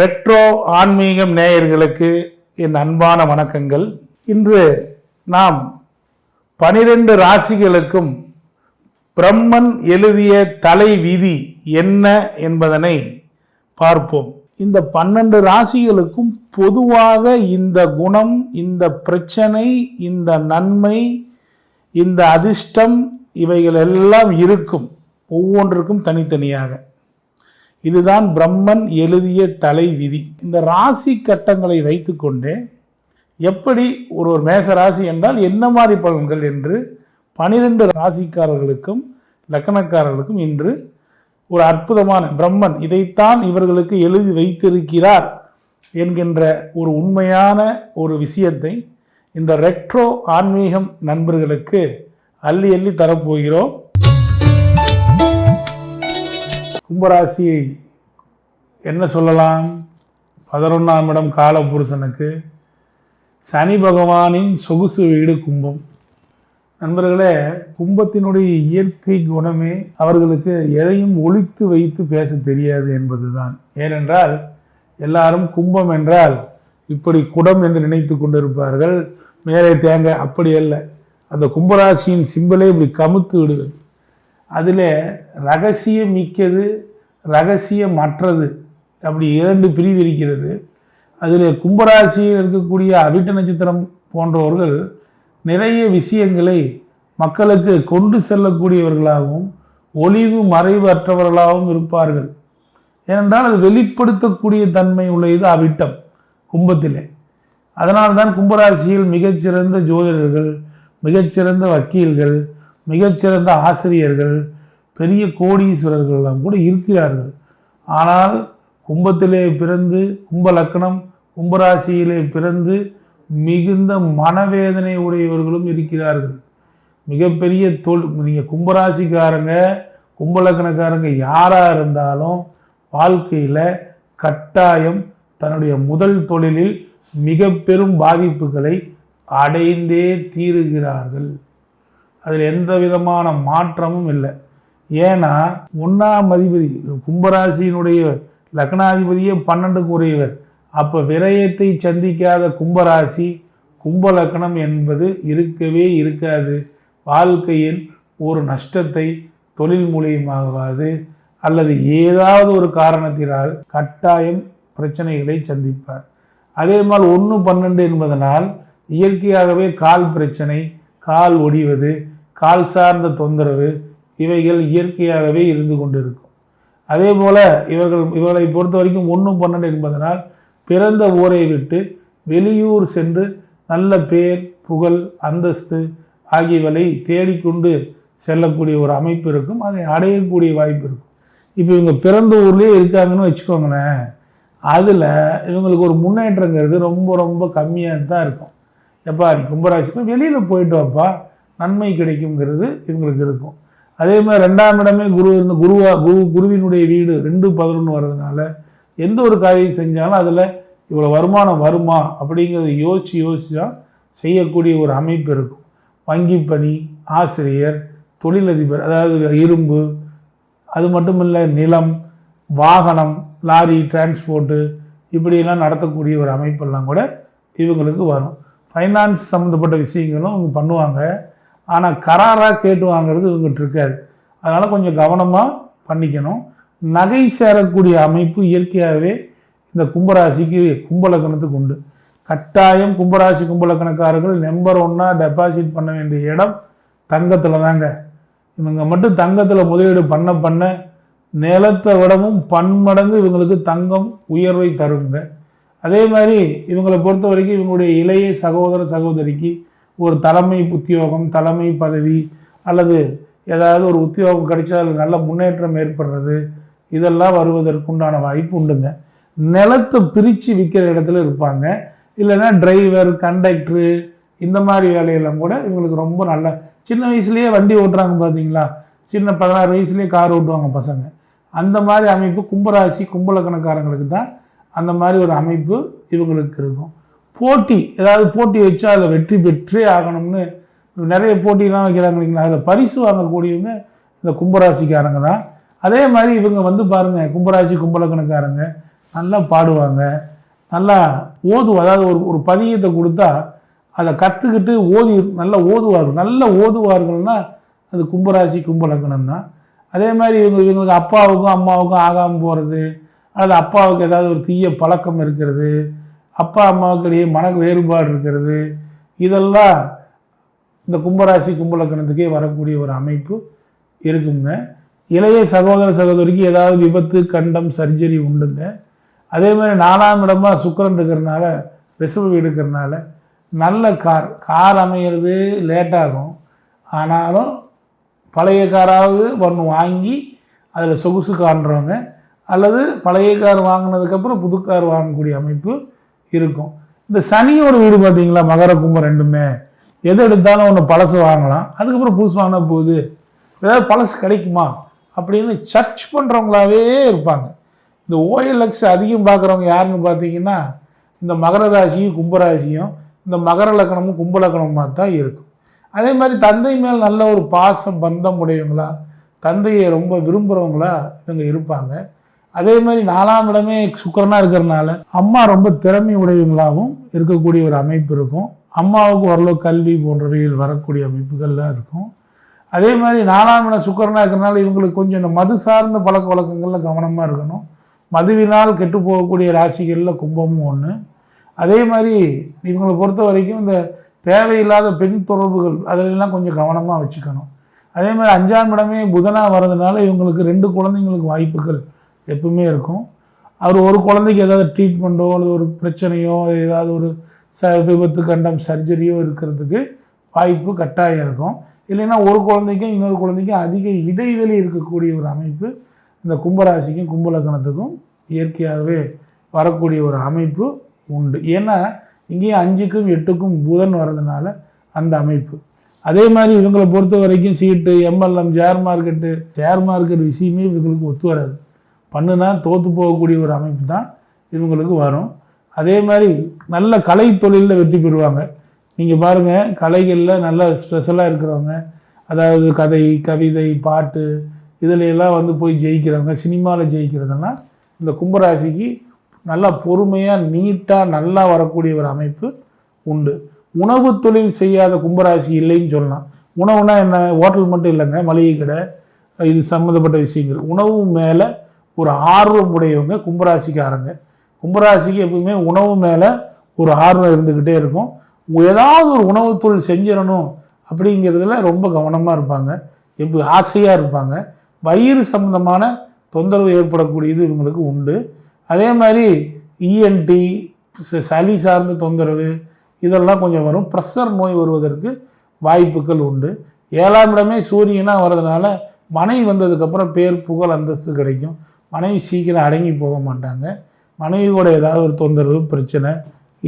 Retro ஆன்மீகம் நேயர்களுக்கு என் அன்பான வணக்கங்கள். இன்று நாம் பனிரெண்டு ராசிகளுக்கும் பிரம்மன் எழுதிய தலை விதி என்ன என்பதனை பார்ப்போம். இந்த பன்னெண்டு ராசிகளுக்கும் பொதுவாக இந்த குணம் இந்த பிரச்சனை இந்த நன்மை இந்த அதிர்ஷ்டம் இவைகள் எல்லாம் இருக்கும். ஒவ்வொன்றுக்கும் தனித்தனியாக. இதுதான் பிரம்மன் எழுதிய தலை விதி இந்த ராசி கட்டங்களை வைத்துக்கொண்டே எப்படி ஒரு ஒரு மேச ராசி என்றால் என்ன மாதிரி பலன்கள் என்று பனிரெண்டு ராசிக்காரர்களுக்கும் லக்கணக்காரர்களுக்கும் இன்று ஒரு அற்புதமான பிரம்மன் இதைத்தான் இவர்களுக்கு எழுதி வைத்திருக்கிறார் என்கின்ற ஒரு உண்மையான ஒரு விஷயத்தை இந்த ரெட்ரோ ஆன்மீகம் நண்பர்களுக்கு அள்ளி அள்ளி தரப்போகிறோம். கும்பராசியை என்ன சொல்லலாம்? பதினொன்றாம் இடம் காலபுருஷனுக்கு. சனி பகவானின் சொகுசு வீடு கும்பம். நண்பர்களே கும்பத்தினுடைய இயற்கை குணமே அவர்களுக்கு எதையும் ஒழித்து வைத்து பேச தெரியாது என்பதுதான். ஏனென்றால் எல்லாரும் கும்பம் என்றால் இப்படி குடம் என்று நினைத்து கொண்டிருப்பார்கள். மேலே தேங்காய் அப்படி அல்ல. அந்த கும்பராசியின் சிம்பலே இப்படி கமுத்து விடுவது அதில் ரகசியம் மிக்கது ரகசியமற்றது. அப்படி இரண்டு பிரிவு இருக்கிறது அதில் கும்பராசியில் இருக்கக்கூடிய அவிட்ட நட்சத்திரம் போன்றவர்கள் நிறைய விஷயங்களை மக்களுக்கு கொண்டு செல்லக்கூடியவர்களாகவும் ஒளிவு மறைவு அற்றவர்களாகவும் இருப்பார்கள். ஏனென்றால் அது வெளிப்படுத்தக்கூடிய தன்மை உள்ள இது அவிட்டம் கும்பத்திலே. அதனால்தான் கும்பராசியில் மிகச்சிறந்த ஜோதிடர்கள் மிகச்சிறந்த வக்கீல்கள் மிகச்சிறந்த ஆசிரியர்கள் பெரிய கோடீஸ்வரர்கள்லாம் கூட இருக்கிறார்கள். ஆனால் கும்பத்திலே பிறந்து கும்ப லக்கணம் கும்பராசியிலே பிறந்து மிகுந்த மனவேதனை உடையவர்களும் இருக்கிறார்கள். மிகப்பெரிய தொல் நீங்கள் கும்பராசிக்காரங்க கும்பலக்கணக்காரங்க யாராக இருந்தாலும் வாழ்க்கையில் கட்டாயம் தன்னுடைய முதல் தொழிலில் மிக பெரும் பாதிப்புகளை அடைந்தே தீருகிறார்கள். அதில் எந்த விதமான மாற்றமும் இல்லை. ஏன்னா ஒன்றாம் அதிபதி கும்பராசியினுடைய லக்னாதிபதியே பன்னெண்டுக்கு உரியவர் அப்போ விரயத்தை சந்திக்காத கும்பராசி கும்ப லக்னம் என்பது இருக்கவே இருக்காது. வாழ்க்கையில் ஒரு நஷ்டத்தை தொழில் மூலியமாகவாது அல்லது ஏதாவது ஒரு காரணத்தினால் கட்டாயம் பிரச்சனைகளை சந்திப்பார். அதே மாதிரி ஒன்று பன்னெண்டு என்பதனால் இயற்கையாகவே கால் பிரச்சனை கால் ஒடிவது கால் சார்ந்த தொந்தரவு இவைகள் இயற்கையாகவே இருந்து கொண்டிருக்கும். அதே போல் இவர்கள் இவர்களை பொறுத்த வரைக்கும் ஒன்றும் பன்னெண்டு என்பதனால் பிறந்த ஊரை விட்டு வெளியூர் சென்று நல்ல பேர் புகழ் அந்தஸ்து ஆகியவை தேடிக்கொண்டு செல்லக்கூடிய ஒரு அமைப்பு இருக்கும். அதை அடையக்கூடிய வாய்ப்பு இருக்கும். இப்போ இவங்க பிறந்த ஊர்லேயே இருக்காங்கன்னு வச்சுக்கோங்களேன். அதில் இவங்களுக்கு ஒரு முன்னேற்றங்கிறது ரொம்ப ரொம்ப கம்மியாக தான் இருக்கும். எப்பா நீ கும்பராசிக்கு வெளியில் போயிட்டு வாப்பா. நன்மை கிடைக்குங்கிறது இவங்களுக்கு இருக்கும். அதே மாதிரி ரெண்டாம் இடமே குரு இருந்து குருவா குரு குருவினுடைய வீடு ரெண்டு பதினொன்று வர்றதுனால எந்த ஒரு காரியம் செஞ்சாலும் அதில் இவ்வளோ வருமானம் வருமா அப்படிங்கிறத யோசித்து யோசித்தா செய்யக்கூடிய ஒரு அமைப்பு இருக்கும். வங்கி பணி ஆசிரியர் தொழிலதிபர் அதாவது இரும்பு அது மட்டும் இல்லை நிலம் வாகனம் லாரி டிரான்ஸ்போர்ட்டு இப்படியெல்லாம் நடத்தக்கூடிய ஒரு அமைப்பெல்லாம் கூட இவங்களுக்கு வரும். ஃபைனான்ஸ் சம்மந்தப்பட்ட விஷயங்களும் இவங்க பண்ணுவாங்க. ஆனால் கராராக கேட்டு வாங்கிறது இவங்ககிட்ட இருக்காது. அதனால் கொஞ்சம் கவனமாக பண்ணிக்கணும். நகை சேரக்கூடிய அமைப்பு இயற்கையாகவே இந்த கும்பராசிக்கு கும்பலக்கணத்துக்கு உண்டு. கட்டாயம் கும்பராசி கும்பலக்கணக்காரர்கள் நம்பர் ஒன்னாக டெபாசிட் பண்ண வேண்டிய இடம் தங்கத்தில் தாங்க. இவங்க மட்டும் தங்கத்தில் முதலீடு பண்ண பண்ண நிலத்தை விடவும் பன்மடங்கு இவங்களுக்கு தங்கம் உயர்வை தருங்க. அதே மாதிரி இவங்களை பொறுத்த வரைக்கும் இவங்களுடைய இளைய சகோதர சகோதரிக்கு ஒரு தலைமை உத்தியோகம் தலைமை பதவி அல்லது ஏதாவது ஒரு உத்தியோகம் கிடைச்சா அதில் நல்ல முன்னேற்றம் ஏற்படுறது இதெல்லாம் வருவதற்குண்டான வாய்ப்பு உண்டுங்க. நிலத்தை பிரித்து விற்கிற இடத்துல இருப்பாங்க. இல்லைன்னா டிரைவர் கண்டக்டரு இந்த மாதிரி வேலையெல்லாம் கூட இவங்களுக்கு ரொம்ப நல்ல சின்ன வயசுலேயே வண்டி ஓட்டுறாங்க பார்த்தீங்களா சின்ன பதினாறு வயசுலேயே கார் ஓட்டுவாங்க பசங்க. அந்த மாதிரி அமைப்பு கும்பராசி கும்பலக்கணக்காரங்களுக்கு தான் அந்த மாதிரி ஒரு அமைப்பு இவங்களுக்கு இருக்கும். போட்டி ஏதாவது போட்டி வச்சா அதில் வெற்றி பெற்றே ஆகணும்னு நிறைய போட்டிலாம் வைக்கிறாங்க இல்லைங்களா? அதில் பரிசு வாங்கக்கூடியவங்க இந்த கும்பராசிக்காரங்க தான். அதே மாதிரி இவங்க வந்து பாருங்கள் கும்பராசி கும்பலக்கணக்காரங்க நல்லா பாடுவாங்க நல்லா ஓதுவா அதாவது ஒரு ஒரு பதியத்தை கொடுத்தா அதை கற்றுக்கிட்டு ஓதி நல்லா ஓதுவார்கள் நல்ல ஓதுவார்கள்னா அது கும்பராசி கும்பலக்கணம் தான். அதே மாதிரி இவங்க இவங்களுக்கு அப்பாவுக்கும் அம்மாவுக்கும் ஆகாமல் போகிறது அல்லது அப்பாவுக்கு ஏதாவது ஒரு தீய பழக்கம் இருக்கிறது அப்பா அம்மாவுக்கிடையே மன வேறுபாடு இருக்கிறது. இதெல்லாம் இந்த கும்பராசி கும்பலக்கணத்துக்கே வரக்கூடிய ஒரு அமைப்பு இருக்குங்க. இளைய சகோதர சகோதரிக்கு ஏதாவது விபத்து கண்டம் சர்ஜரி உண்டுங்க. அதே மாதிரி நாலாம் இடமா சுக்கிரன் இருக்கிறனால ரிசர்வ் வீடு இருக்கிறனால நல்ல கார் கார் அமையிறது லேட்டாகும் ஆனாலும் பழைய காராவது ஒன்று வாங்கி அதில் சொகுசு காண்றவங்க அல்லது பழைய கார் வாங்கினதுக்கப்புறம் புது கார் வாங்கக்கூடிய அமைப்பு இருக்கும். இந்த சனியோட வீடு பார்த்தீங்களா? மகர கும்பம் ரெண்டுமே. எது எடுத்தாலும் ஒன்று பழசு வாங்கலாம். அதுக்கப்புறம் புதுசு வாங்கினா போகுது. ஏதாவது பழசு கிடைக்குமா? அப்படின்னு சர்ச் பண்ணுறவங்களாவே இருப்பாங்க. இந்த ஓஎல்எக்ஸ் அதிகம் பார்க்குறவங்க யாருன்னு பார்த்தீங்கன்னா இந்த மகர ராசியும் கும்பராசியும் இந்த மகர லக்கணமும் கும்ப லக்கணமாக தான் இருக்கும். அதே மாதிரி தந்தை மேல் நல்ல ஒரு பாசம் பந்தம் உடையவங்களா தந்தையை ரொம்ப விரும்புகிறவங்களா இவங்க இருப்பாங்க. அதே மாதிரி நாலாம் இடமே சுக்கரனா இருக்கிறனால அம்மா ரொம்ப திறமை உடையவங்களாகவும் இருக்கக்கூடிய ஒரு அமைப்பு இருக்கும். அம்மாவுக்கு ஓரளவு கல்வி போன்றவைகள் வரக்கூடிய அமைப்புகள்லாம் இருக்கும். அதே மாதிரி நாலாம் இடம் சுக்கரனாக இருக்கிறனால இவங்களுக்கு கொஞ்சம் இந்த மது சார்ந்த பழக்க வழக்கங்களில் கவனமாக இருக்கணும். மதுவினால் கெட்டு போகக்கூடிய ராசிகளில் கும்பமும் ஒன்று அதே மாதிரி இவங்களை பொறுத்த வரைக்கும் இந்த தேவையில்லாத பெண் தொடர்புகள் அதிலெல்லாம் கொஞ்சம் கவனமாக வச்சுக்கணும். அதே மாதிரி அஞ்சாம் இடமே புதனாக வர்றதுனால இவங்களுக்கு ரெண்டு குழந்தைங்களுக்கு வாய்ப்புகள் எப்பவுமே இருக்கும். அவர் ஒரு குழந்தைக்கு ஏதாவது ட்ரீட்மெண்ட்டோ அல்லது ஒரு பிரச்சனையோ ஏதாவது ஒரு ச விபத்து கண்டம் சர்ஜரியோ இருக்கிறதுக்கு வாய்ப்பு கட்டாயம் இருக்கும். இல்லைன்னா ஒரு குழந்தைக்கும் இன்னொரு குழந்தைக்கும் அதிக இடைவெளி இருக்கக்கூடிய ஒரு அமைப்பு இந்த கும்பராசிக்கும் கும்பலக்கணத்துக்கும் இயற்கையாகவே வரக்கூடிய ஒரு அமைப்பு உண்டு. ஏன்னா இங்கேயும் அஞ்சுக்கும் எட்டுக்கும் புதன் வர்றதுனால அந்த அமைப்பு. அதே மாதிரி இவங்களை பொறுத்த வரைக்கும் சீட்டு MLM share market share market விஷயமே இவங்களுக்கு ஒத்து வராது. பண்ணுனா தோற்று போகக்கூடிய ஒரு அமைப்பு தான் இவங்களுக்கு வரும். அதே மாதிரி நல்ல கலை தொழிலில் வெற்றி பெறுவாங்க. நீங்கள் பாருங்கள் கலைகளில் நல்ல ஸ்பெஷலாக இருக்கிறவங்க அதாவது கதை கவிதை பாட்டு இதுல எல்லாம் வந்து போய் ஜெயிக்கிறவங்க சினிமாவில் ஜெயிக்கிறதெல்லாம் இந்த கும்பராசிக்கு நல்லா பொறுமையாக நீட்டாக நல்லா வரக்கூடிய ஒரு அமைப்பு உண்டு. உணவு தொழில் செய்யாத கும்பராசி இல்லைன்னு சொல்லலாம். உணவுனா என்ன? ஹோட்டல் மட்டும் இல்லைங்க மளிகை கடை இது சம்மந்தப்பட்ட விஷயங்கள். உணவு மேலே ஒரு ஆர்வம் உடையவங்க கும்பராசிக்காரங்க. கும்பராசிக்கு எப்பவுமே உணவு மேலே ஒரு ஆர்வம் இருந்துக்கிட்டே இருக்கும். ஏதாவது ஒரு உணவு தொழில் செஞ்சிடணும் அப்படிங்கிறதுல ரொம்ப கவனமாக இருப்பாங்க. எப்போ ஆசையாக இருப்பாங்க. வயிறு சம்பந்தமான தொந்தரவு ஏற்படக்கூடியது இவங்களுக்கு உண்டு. அதே மாதிரி இஎன்டி சளி சார்ந்த தொந்தரவு இதெல்லாம் கொஞ்சம் வரும். ப்ரெஷர் நோய் வருவதற்கு வாய்ப்புகள் உண்டு. ஏழாம் இடமே சூரியனாக வர்றதுனால மனை வந்ததுக்கப்புறம் பேர் புகழ் அந்தஸ்து கிடைக்கும். மனைவி சீக்கிரம் அடங்கி போக மாட்டாங்க. மனைவியோட ஏதாவது ஒரு தொந்தரவு பிரச்சனை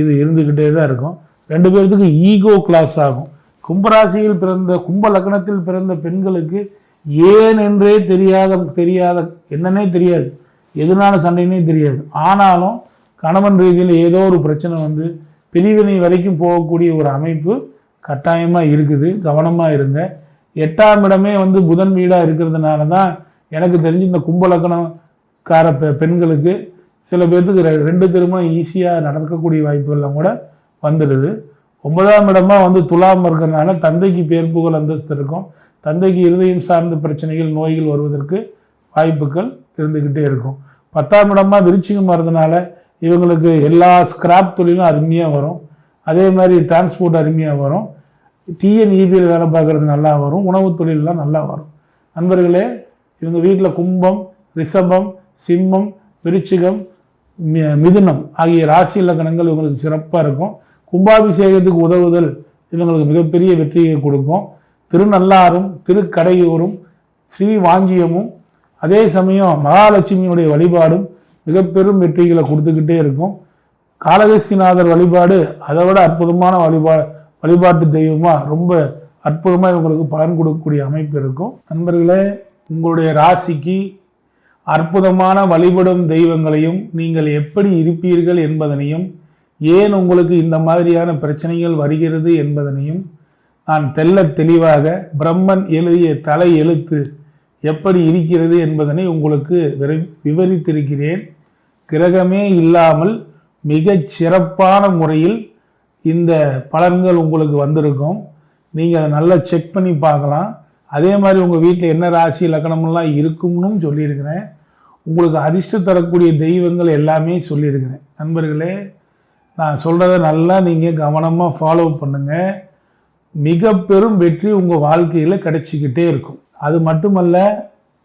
இது இருந்துக்கிட்டே தான் இருக்கும். ரெண்டு பேர்த்துக்கு ஈகோ கிளாஸ் ஆகும். கும்பராசியில் பிறந்த கும்ப லக்னத்தில் பிறந்த பெண்களுக்கு ஏன் என்றே தெரியாத தெரியாத என்னன்னே தெரியாது. எதனால சண்டைன்னே தெரியாது. ஆனாலும் கணவன் ரீதியில் ஏதோ ஒரு பிரச்சனை வந்து பிரிவினை வரைக்கும் போகக்கூடிய ஒரு அமைப்பு கட்டாயமாக இருக்குது. கவனமாக இருங்க. எட்டாம் இடமே வந்து புதன் வீடாக இருக்கிறதுனால தான் எனக்கு தெரிஞ்சு இந்த கும்பலக்கணம் பெ பெண்களுக்கு சில பேர்த்துக்கு ரெ- ரெண்டு திருமணம் ஈஸியாக நடக்கக்கூடிய வாய்ப்புகள்லாம் கூட வந்துடுது. ஒன்பதாம் இடமா வந்து துலாம் இருக்கிறதுனால தந்தைக்கு பேர் புகழ் அந்தஸ்து இருக்கும். தந்தைக்கு இருதயம் சார்ந்த பிரச்சனைகள் நோய்கள் வருவதற்கு வாய்ப்புகள் இருந்துக்கிட்டே இருக்கும். பத்தாம் இடமா விருச்சிகம் வர்றதுனால இவங்களுக்கு எல்லா ஸ்கிராப் தொழிலும் அருமையாக வரும். அதே மாதிரி டிரான்ஸ்போர்ட் அருமையாக வரும். டிஎன்இபியில் வேலை பார்க்குறது நல்லா வரும். உணவு தொழிலெலாம் நல்லா வரும். நண்பர்களே இவங்க வீட்டில் கும்பம் ரிஷபம் சிம்மம் விருச்சிகம் மி- மிதுனம் ஆகிய ராசி இலக்கணங்கள் இவங்களுக்கு சிறப்பாக இருக்கும். கும்பாபிஷேகத்துக்கு உதவுதல் இவங்களுக்கு மிகப்பெரிய வெற்றியை கொடுக்கும். திருநள்ளாறும் திருக்கடையூரும் ஸ்ரீ வாஞ்சியமும் அதே சமயம் மகாலட்சுமியுடைய வழிபாடும் மிக பெரும் வெற்றிகளை கொடுத்துக்கிட்டே இருக்கும். காலகஸ்திநாதர் வழிபாடு அதை விட அற்புதமான வழிபா வழிபாட்டு தெய்வமாக ரொம்ப அற்புதமாக இவங்களுக்கு பலன் கொடுக்கக்கூடிய அமைப்பு இருக்கும். நண்பர்களே உங்களுடைய ராசிக்கு அற்புதமான வழிபடும் தெய்வங்களையும் நீங்கள் எப்படி இருப்பீர்கள் என்பதனையும் ஏன் உங்களுக்கு இந்த மாதிரியான பிரச்சனைகள் வருகிறது என்பதனையும் நான் தெல்ல தெளிவாக பிரம்மன் எழுதிய தலை எழுத்து எப்படி இருக்கிறது என்பதனை உங்களுக்கு விரை- விவரித்திருக்கிறேன். கிரகமே இல்லாமல் மிகச் சிறப்பான முறையில் இந்த பலன்கள் உங்களுக்கு வந்திருக்கும். நீங்கள் அதை நல்லா செக் பண்ணி பார்க்கலாம். அதே மாதிரி உங்கள் வீட்டில் என்ன ராசி லக்கணமெல்லாம் இருக்கும்னு சொல்லியிருக்கிறேன். உங்களுக்கு அதிர்ஷ்டம் தரக்கூடிய தெய்வங்கள் எல்லாமே சொல்லியிருக்கிறேன். நண்பர்களே நான் சொல்கிறத நல்லா நீங்கள் கவனமாக ஃபாலோ பண்ணுங்கள் மிக பெரும் வெற்றி உங்கள் வாழ்க்கையில் கிடைச்சிக்கிட்டே இருக்கும். அது மட்டுமல்ல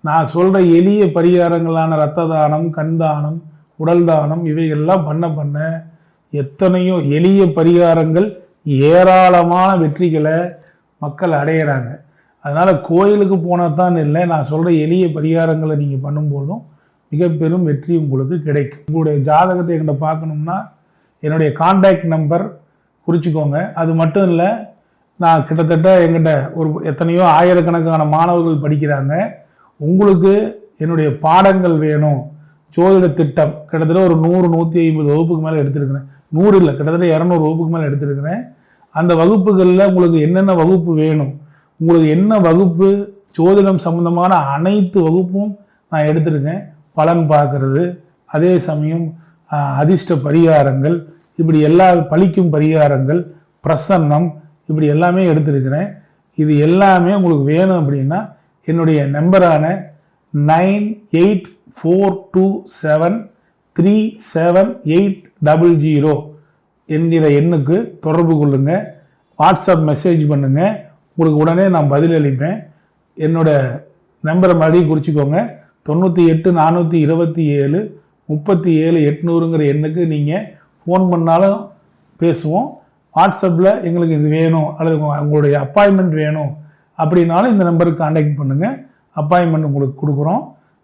நான் சொல்கிற எளிய பரிகாரங்களான ரத்த தானம் கண் தானம் உடல் தானம் இவைகள்லாம் பண்ண பண்ண எத்தனையோ எளிய பரிகாரங்கள் ஏராளமான வெற்றிகளை மக்கள் அடையிறாங்க. அதனால் கோயிலுக்கு போனால் தான் இல்லை. நான் சொல்கிற எளிய பரிகாரங்களை நீங்கள் பண்ணும்போதும் மிக பெரும் வெற்றி உங்களுக்கு கிடைக்கும். உங்களுடைய ஜாதகத்தை என்கிட்ட பார்க்கணும்னா என்னுடைய காண்டாக்ட் நம்பர் குறிச்சிக்கோங்க. அது மட்டும் இல்லை நான் கிட்டத்தட்ட எங்கிட்ட ஒரு எத்தனையோ ஆயிரக்கணக்கான மாணவர்கள் படிக்கிறாங்க. உங்களுக்கு என்னுடைய பாடங்கள் வேணும். ஜோதிட திட்டம் கிட்டத்தட்ட ஒரு நூறு நூற்றி ஐம்பது வகுப்புக்கு மேலே எடுத்திருக்கிறேன். நூறு இல்லை கிட்டத்தட்ட இரநூறு வகுப்புக்கு மேலே எடுத்திருக்கிறேன். அந்த வகுப்புகளில் உங்களுக்கு என்னென்ன வகுப்பு வேணும்? உங்களுக்கு என்ன வகுப்பு ஜோதிடம் சம்பந்தமான அனைத்து வகுப்பும் நான் எடுத்திருக்கேன். பலன் பார்க்கறது. அதே சமயம் அதிர்ஷ்ட பரிகாரங்கள் இப்படி எல்லா பழிக்கும் பரிகாரங்கள் பிரசன்னம் இப்படி எல்லாமே எடுத்திருக்கிறேன். இது எல்லாமே உங்களுக்கு வேணும் அப்படின்னா என்னுடைய நம்பரான nine eight four two seven three seven eight double zero என்கிற எண்ணுக்கு தொடர்பு கொள்ளுங்கள் வாட்ஸ்அப் மெசேஜ் பண்ணுங்கள் உங்களுக்கு உடனே நான் பதில் அளிப்பேன். என்னோட நம்பரை மறுபடியும் குறிச்சிக்கோங்க. தொண்ணூற்றி எட்டு நானூற்றி இருபத்தி ஏழு முப்பத்தி ஏழு எட்நூறுங்கிற எண்ணுக்கு நீங்கள் ஃபோன் பண்ணாலும் பேசுவோம். வாட்ஸ்அப்பில் எங்களுக்கு இது வேணும் அல்லது உங்களுடைய அப்பாயின்மெண்ட் வேணும் அப்படின்னாலும் இந்த நம்பருக்கு காண்டாக்ட் பண்ணுங்கள் அப்பாயின்மெண்ட் உங்களுக்கு கொடுக்குறோம்.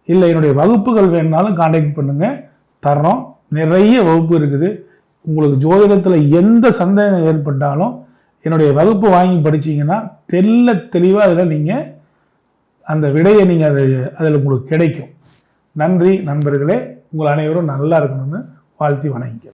இல்லை என்னுடைய வகுப்புகள் வேணுனாலும் காண்டாக்ட் பண்ணுங்கள் தர்றோம். நிறைய வகுப்பு இருக்குது. உங்களுக்கு ஜோதிடத்தில் எந்த சந்தேகம் ஏற்பட்டாலும் என்னுடைய வகுப்பு வாங்கி படிச்சீங்கன்னா தெல்ல தெளிவாக அதில் நீங்கள் அந்த விடையை நீங்கள் அதை அதில் உங்களுக்கு கிடைக்கும். நன்றி நண்பர்களே. உங்கள் அனைவரும் நல்லா இருக்கணும்னு வாழ்த்தி வணங்கிக்கிறேன்